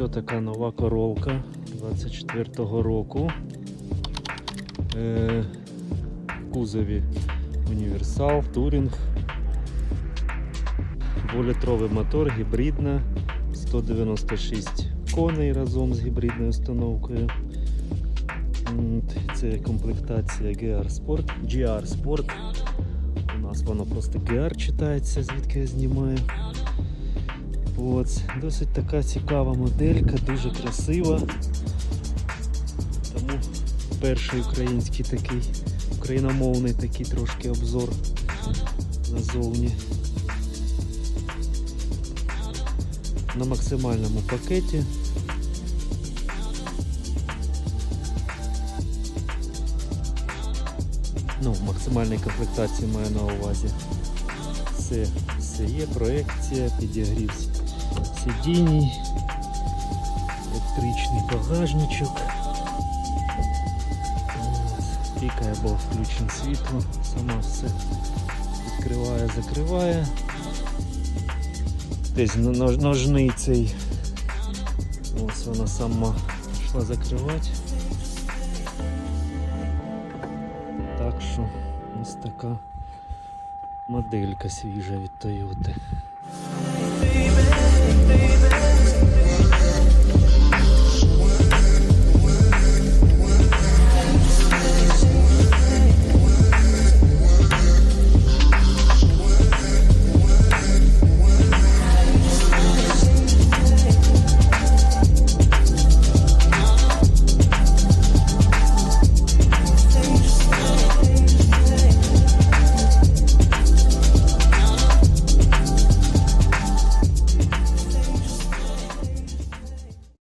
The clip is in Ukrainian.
Ось така нова коровка 24-го року. Е, в кузові універсал, турінг. Дволітровий мотор, гібридна, 196 коней разом з гібридною установкою. Це комплектація GR Sport, GR Sport. У нас воно просто GR читається, звідки я знімаю. От. Досить така цікава моделька, дуже красива. Тому перший український такий, україномовний такий трошки обзор назовні. На максимальному пакеті. Ну, в максимальній комплектації маю на увазі. Все, все є, проекція, підігрів сидінь, електричний багажничок. Пікає, бо включено світло, сама все відкриває, закриває. Десь но- нож- ножний цей. Ось вона сама пішла закривати. Так що ось така моделька свіжа від Toyota. baby.